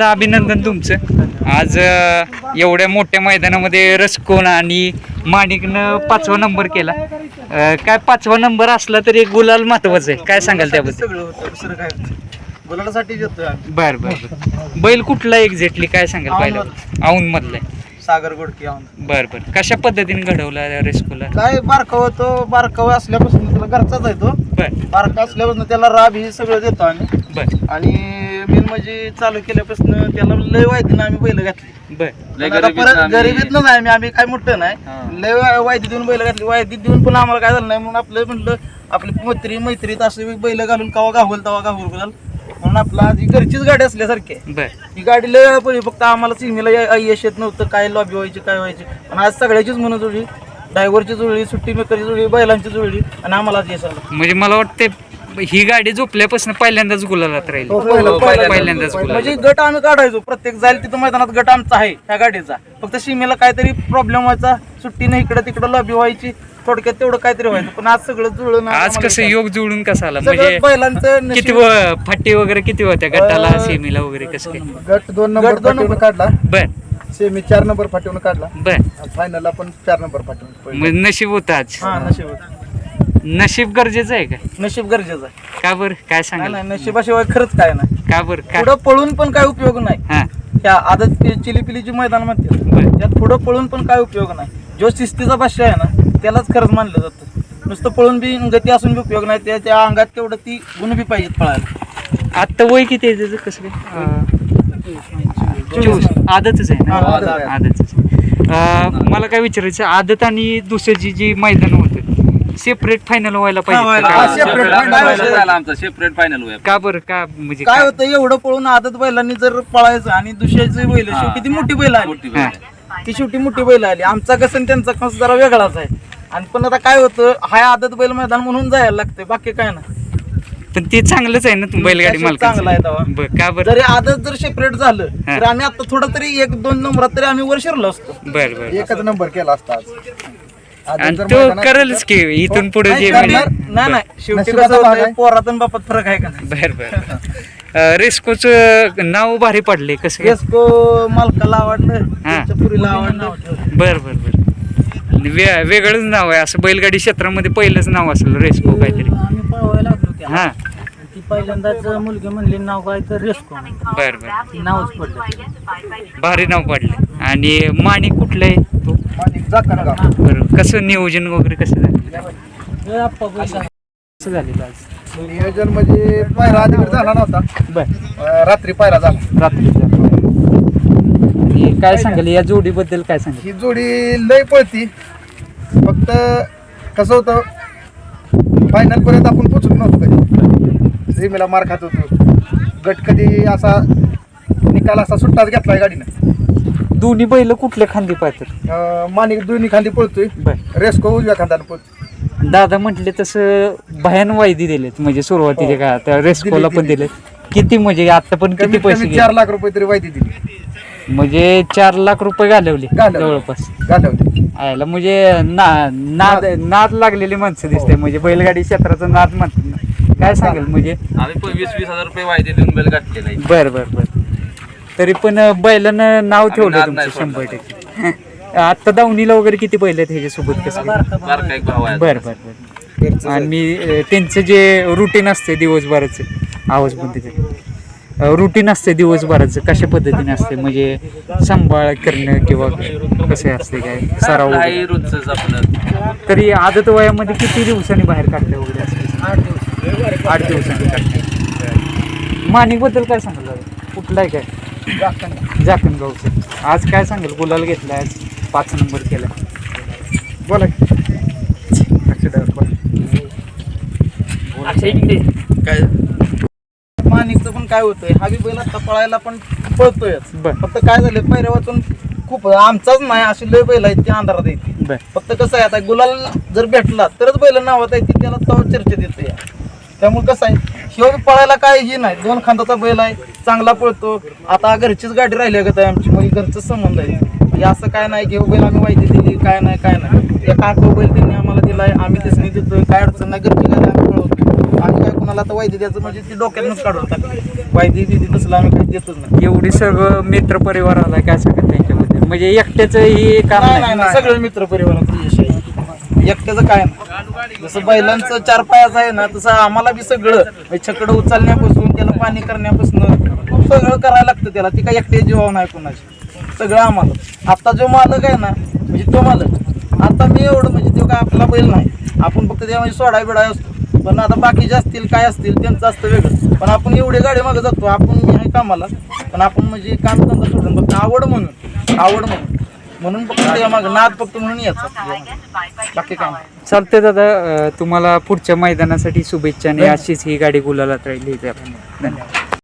अभिनंदन तुमचं. आज एवढ्या मोठ्या मैदानामध्ये रसकोन आणि माणिकनं पाचवा नंबर केला. काय पाचवा नंबर असला तरी एक गुलाल महत्वाचं आहे. काय सांगाल त्याबद्दल? गुलालासाठी बर बर बैल कुठला एक्झॅक्टली काय सांगाल पहिला औंध मधला सागर गोडके बर बर. कशा पद्धतीने घडवला रेस्कोला? काय बारका होतो बारका असल्यापासून त्याला घरचाच आहे तो. बर. बारका असल्यापासून त्याला राब ही सगळं देतो आम्ही. बर. आणि मेन म्हणजे चालू केल्यापासून त्याला लय वायदीनं आम्ही बैल घातली. बर. पण आता परत गरिबीतनच आहे आम्ही आम्ही काय मोठं नाही. लय वा- वायदी देऊन बैल घातली. वायदी देऊन पण आम्हाला काय झालं नाही म्हणून आपलं म्हटलं आपली मैत्री मैत्रीत असं बैल घालून कवा गावल तवा घाल. म्हणून आपला ही घरचीच गाडी असल्यासारखी आहे. बर. ही गाडी लय पडली फक्त आम्हाला सिमीला यश येत नव्हतं. काय लॉबी व्हायची काय व्हायची. पण आज सगळ्याचीच म्हणत जुळली ड्रायव्हरची जुळली सुट्टी मेकरची जुळली बैलांची जुळली आणि आम्हाला आज यश आलं. म्हणजे मला वाटते ही गाडी झोपल्यापासून पहिल्यांदाच गुलालात राहील. हो, पहिलं- पहिलं- पहिल्यांदाच गुलाल म्हणजे गट आम्ही काढायचो. प्रत्येक जाईल तिथं मैदानात गट आमचा आहे त्या गाडीचा. फक्त सीमेला काहीतरी प्रॉब्लेम व्हायचा सुट्टीने इकडे तिकडे लॉबी व्हायची थोडक्यात तेवढं काहीतरी व्हायचं. पण आज सगळं जुळलं आज कसं योग जुळून कसं आला? म्हणजे बैलांचं नशीब- किती व- फाटी वगैरे किती होत्या गटाला सेमीला वगैरे कसं काय? गट दोन नंबर गट दोन नंबर. काढला. बर. सेमी चार नंबर फाटीवरून काढला. बर. फायनलला पण चार नंबर फाटीवरून मग नशीब होतं आज. हा नशीब नशीब गरजेचं आहे का? नशीब गरजेचं आहे. का बरं? काय नाही सांगाल? नाही नशिबाशिवाय खरंच काय नाही. का बरं? काय पुढं पळून पण काय उपयोग नाही. हा. त्या आदत चिलीपिलीची मैदान म्हणते बर. त्यात पुढं पळून पण काय उपयोग नाही. जो शिस्तीचा भाष्य आहे ना त्यालाच खरंच मानलं जातं. नुसतं पळून बी गती असून बी उपयोग नाही त्याच्या अंगात तेवढं ती गुण बी पाहिजेत पळायला. आत्ता वय किती आहे त्याचं? कसं काय? चोवीस. आदतच आहे हा, ना? आदत आहे. आदतच अं, मला काय विचारायचं आदत आणि दुसऱ्याची जी मैदान होतं सेपरेट फायनल व्हायला हा, पाहिजे. का? separate final आमचा सेपरेट फायनल का बरं? का म्हणजे काय? होतं एवढं पळून आदत बैलांनी जर पळायचं आणि दुसऱ्याची बैल शेवटी ती मोठी बैल आली. हा. ती शेवटी मोठी बैल आली. आमचा कसं आणि त्यांचा कसं जरा वेगळाच आहे. आणि पण आता काय होतं हा आदत बैल मैदान म्हणून जायला लागतंय. बाकी काय ना पण ते चांगलंच आहे ना तू बैलगाडी त्याशिवाय चांगलं आहे तेव्हा. मालक बर का बरं? जरी आदत जर सेपरेट झालं हा. तर आम्ही आता थोडं तरी एक दोन नंबरात तरी आम्ही वर शिरलो असतो. बर बर. एकच नंबर केला असता आज. आणि तो करेलच की इथून पुढे जे म्हणजे- नाही नाही. शेवटी नशिबाचा कसं भाग होतंय, आहे. पोरात आणि बापात फरक आहे का नाही? बर बर रेस्कोच नाव भारी पडले कसं काय? येसको मालकाला आवडलं हा. त्यांच्या पुरीला आवडलं बर बर बर. वे वेगळंच नाव आहे. असं बैलगाडी क्षेत्रामध्ये पहिलंच नाव असेल रेस्को काहीतरी. आम्ही पळवायला लागलो त्या हा. ती पहिल्यांदाच मुलगी म्हणली नाव काय तर रेस्को. बर बर. नावच पडलं. भारी नाव पडले आणि माणिक कुठलं आहे? तो माणिक जाकणगाव. बरं कसं नियोजन वगैरे कसं झालं? कसं झालेलं आज? नियोजन म्हणजे पायरा अधिकृत झाला नव्हता. बर. रात्री पायरा झाला. रात्री काय सांगाल या जोडीबद्दल काय सांगाल? ही जोडी लय पळती. फक्त कसं होतं फायनल पर्यंत आपण पोचलो नव्हतो कधी. झेमीला मार खात होतो. गट कधी असा निकाल असा सुट्टाच घेतलाय गाडीनं. दोन्ही बैल कुठल्या खांदी पाहतात अं, माणिक दोन्ही खांदी पळतोय. बर. रेस्को उजव्या खांद्यानं पळतोय. दादा म्हटले तसं भयान वायदी दिलेत म्हणजे सुरुवातीचे का त्या रेस्कोला पण दिले किती म्हणजे आता पण किती कमीत पैसे कमी गेले? चार लाख रुपये तरी वायदी दिली. म्हणजे चार लाख रुपये घालवले घालवले. जवळपास. घालवली. आयला म्हणजे ना नाद नाद. लागलेली माणसं दिसते म्हणजे बैलगाडी क्षेत्राचा नाद म्हणतात ना. काय सांगेल म्हणजे? आम्ही पण वीस वीस हजार रुपये वायदे देऊन बेल गाठलेला आहे बर बर बर. तरी पण बैलानं नाव ठेवलं तुमचं शंभर टक्के. आता दावणीला वगैरे किती बैल आहेत ह्याच्यासोबत कसं बारका एक भाव आहे. बर बर बर. आणि अं, त्यांचं जे रुटीन असते दिवसभराचं आवाज पण रुटीन असते दिवसभराचं कशा पद्धतीने असते म्हणजे सांभाळ करणं किंवा कसे असते काय? सराव वगैरे. काही रोजच आपलं. तरी आदत वयामध्ये किती दिवसांनी बाहेर काढते वगैरे असते आठ दिवसांनी काढते माणिकबद्दल काय सांगाल दादा? कुठला आहे काय? जाकणगावचं आज काय सांगेल? गुलाल घेतला आज. पाच नंबर केला बोला. काय? मानिकचं पण काय होतंय? हा बी बैल आता पळायला पण पळतोयच. बर. फक्त काय झालं पहिल्या वाचून खूप आमचाच नाही अशी लय बैल आहेत ती अंधारात येते बर. फक्त कसं आहे आता गुलाल जर भेटला तरच बैल नावात आहे ती त्याला तो चर्चेत येते त्यामुळे कसं आहे शिव पळायला काय हे नाही. दोन खांदाचा बैल आहे चांगला पळतो. आता घरचीच गाडी राहिली आहे का ताई आमची? मग घरचंच संबंध आहे. म्हणजे असं काय नाही की हो बैल आम्ही माहिती दिली काय नाही काय नाही. एका आखो बैल त्यांनी आम्हाला दिलाय आम्ही त्यासनी देतोय काय अडचण नाही घरची गाडी आम्ही पळवतो. आम्ही काय कुणाला आता वायदी द्यायचं म्हणजे ती डोक्यातूनच काढून टाकली वायदी तसलं आम्ही काही देतच नाही. एवढी सर्व मित्र परिवार आला काय सांगत त्यांच्याबद्दल म्हणजे एकट्याच हे काम नाही नाही. नाही नाही सगळं मित्र परिवाराचं यश आहे. एकट्याचं काय नाही. जसं बैलांचं चार पायाचं आहे ना तसं आम्हाला बी सगळं. म्हणजे छकडं उचलण्यापासून त्याला पाणी करण्यापासून सगळं करायला लागतं त्याला. ती काय एकटे जीवाव नाही कोणाची. सगळं आम्हाला. आता जो मालक आहे ना म्हणजे तो मालक. आता मी एवढं म्हणजे तो काय आपला बैल नाही. आपण फक्त त्या म्हणजे सोडा बिडाय असतो. पण आता बाकीचे असतील काय असतील त्यांचं असतं वेगळं. पण आपण एवढे गाडी मागे जातो आपण मी आहे कामाला. पण आपण म्हणजे काम धंदा सोडून फक्त आवड म्हणून आवड म्हणून. म्हणून फक्त मागं नाद फक्त म्हणून यायचं. बाकी नाही. चालते दादा अं, तुम्हाला पुढच्या मैदानासाठी शुभेच्छा आणि अशीच ही गाडी गुलालात राहिली. धन्यवाद.